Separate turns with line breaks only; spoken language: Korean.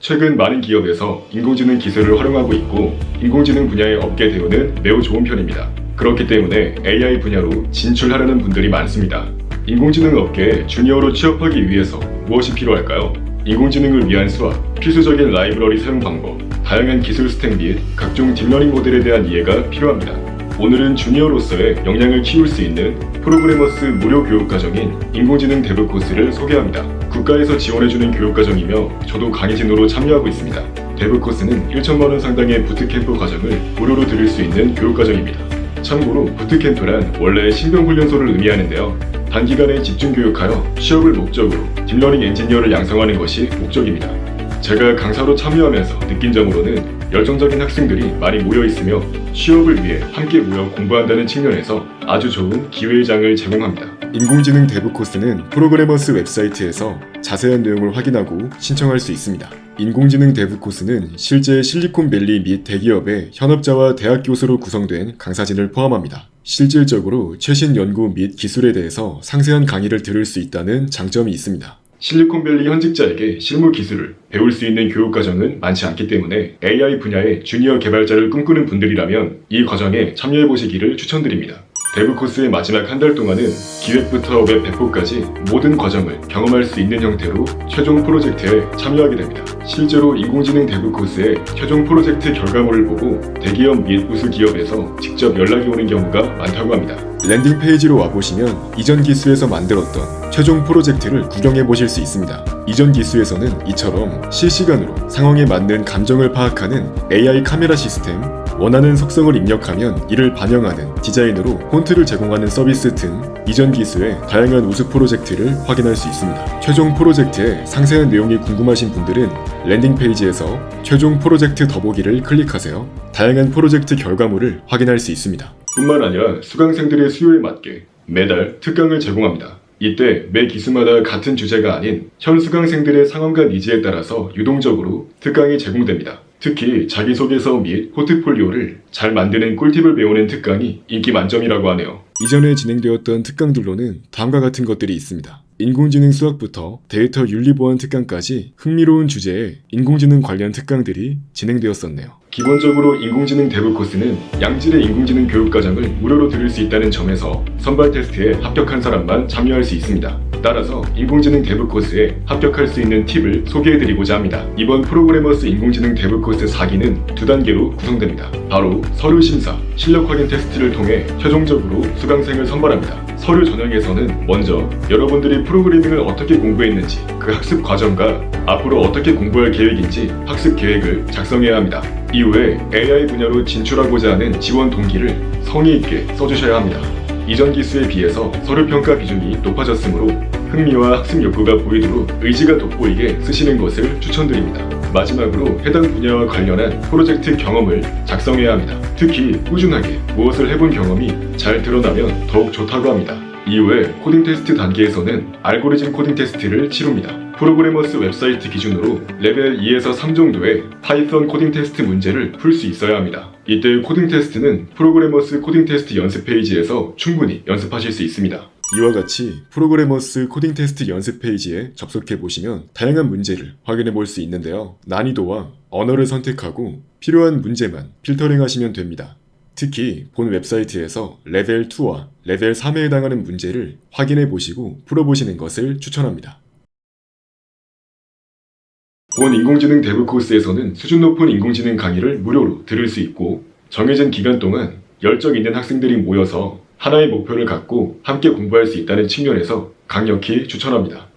최근 많은 기업에서 인공지능 기술을 활용하고 있고 인공지능 분야의 업계 대우는 매우 좋은 편입니다. 그렇기 때문에 AI 분야로 진출하려는 분들이 많습니다. 인공지능 업계에 주니어로 취업하기 위해서 무엇이 필요할까요? 인공지능을 위한 수학, 필수적인 라이브러리 사용 방법, 다양한 기술 스택 및 각종 딥러닝 모델에 대한 이해가 필요합니다. 오늘은 주니어로서의 역량을 키울 수 있는 프로그래머스 무료 교육 과정인 인공지능 데브 코스를 소개합니다. 국가에서 지원해주는 교육 과정이며 저도 강의진으로 참여하고 있습니다. 데브 코스는 1천만 원 상당의 부트캠프 과정을 무료로 들을 수 있는 교육 과정입니다. 참고로 부트캠프란 원래 신병훈련소를 의미하는데요. 단기간에 집중 교육하여 취업을 목적으로 딥러닝 엔지니어를 양성하는 것이 목적입니다. 제가 강사로 참여하면서 느낀 점으로는 열정적인 학생들이 많이 모여 있으며 취업을 위해 함께 모여 공부한다는 측면에서 아주 좋은 기회의 장을 제공합니다. 인공지능 데브 코스는 프로그래머스 웹사이트에서 자세한 내용을 확인하고 신청할 수 있습니다. 인공지능 데브 코스는 실제 실리콘밸리 및 대기업의 현업자와 대학 교수로 구성된 강사진을 포함합니다. 실질적으로 최신 연구 및 기술에 대해서 상세한 강의를 들을 수 있다는 장점이 있습니다. 실리콘밸리 현직자에게 실무 기술을 배울 수 있는 교육 과정은 많지 않기 때문에 AI 분야의 주니어 개발자를 꿈꾸는 분들이라면 이 과정에 참여해 보시기를 추천드립니다. 데브 코스의 마지막 한 달 동안은 기획부터 웹 배포까지 모든 과정을 경험할 수 있는 형태로 최종 프로젝트에 참여하게 됩니다. 실제로 인공지능 데브 코스의 최종 프로젝트 결과물을 보고 대기업 및 우수 기업에서 직접 연락이 오는 경우가 많다고 합니다. 랜딩 페이지로 와보시면 이전 기수에서 만들었던 최종 프로젝트를 구경해 보실 수 있습니다. 이전 기수에서는 이처럼 실시간으로 상황에 맞는 감정을 파악하는 AI 카메라 시스템, 원하는 속성을 입력하면 이를 반영하는 디자인으로 폰트를 제공하는 서비스 등 이전 기수의 다양한 우수 프로젝트를 확인할 수 있습니다. 최종 프로젝트의 상세한 내용이 궁금하신 분들은 랜딩 페이지에서 최종 프로젝트 더보기를 클릭하세요. 다양한 프로젝트 결과물을 확인할 수 있습니다. 뿐만 아니라 수강생들의 수요에 맞게 매달 특강을 제공합니다. 이때 매 기수마다 같은 주제가 아닌 현 수강생들의 상황과 니즈에 따라서 유동적으로 특강이 제공됩니다. 특히 자기소개서 및 포트폴리오를 잘 만드는 꿀팁을 배우는 특강이 인기 만점이라고 하네요. 이전에 진행되었던 특강들로는 다음과 같은 것들이 있습니다. 인공지능 수학부터 데이터 윤리 보안 특강까지 흥미로운 주제의 인공지능 관련 특강들이 진행되었었네요. 기본적으로 인공지능 데브 코스는 양질의 인공지능 교육 과정을 무료로 들을 수 있다는 점에서 선발 테스트에 합격한 사람만 참여할 수 있습니다. 따라서 인공지능 데브 코스에 합격할 수 있는 팁을 소개해드리고자 합니다. 이번 프로그래머스 인공지능 데브 코스 4기는 두 단계로 구성됩니다. 바로 서류 심사, 실력 확인 테스트를 통해 최종적으로 수강생을 선발합니다. 서류 전형에서는 먼저 여러분들이 프로그래밍을 어떻게 공부했는지, 그 학습 과정과 앞으로 어떻게 공부할 계획인지 학습 계획을 작성해야 합니다. 이후에 AI 분야로 진출하고자 하는 지원 동기를 성의 있게 써주셔야 합니다. 이전 기수에 비해서 서류 평가 비중이 높아졌으므로 흥미와 학습 욕구가 보이도록 의지가 돋보이게 쓰시는 것을 추천드립니다. 마지막으로 해당 분야와 관련한 프로젝트 경험을 작성해야 합니다. 특히 꾸준하게 무엇을 해본 경험이 잘 드러나면 더욱 좋다고 합니다. 이후에 코딩 테스트 단계에서는 알고리즘 코딩 테스트를 치릅니다. 프로그래머스 웹사이트 기준으로 레벨 2에서 3 정도의 파이썬 코딩 테스트 문제를 풀 수 있어야 합니다. 이때 코딩 테스트는 프로그래머스 코딩 테스트 연습 페이지에서 충분히 연습하실 수 있습니다. 이와 같이 프로그래머스 코딩 테스트 연습 페이지에 접속해 보시면 다양한 문제를 확인해 볼 수 있는데요. 난이도와 언어를 선택하고 필요한 문제만 필터링 하시면 됩니다. 특히 본 웹사이트에서 레벨 2와 레벨 3에 해당하는 문제를 확인해 보시고 풀어보시는 것을 추천합니다. 본 인공지능 데브 코스에서는 수준 높은 인공지능 강의를 무료로 들을 수 있고 정해진 기간 동안 열정 있는 학생들이 모여서 하나의 목표를 갖고 함께 공부할 수 있다는 측면에서 강력히 추천합니다.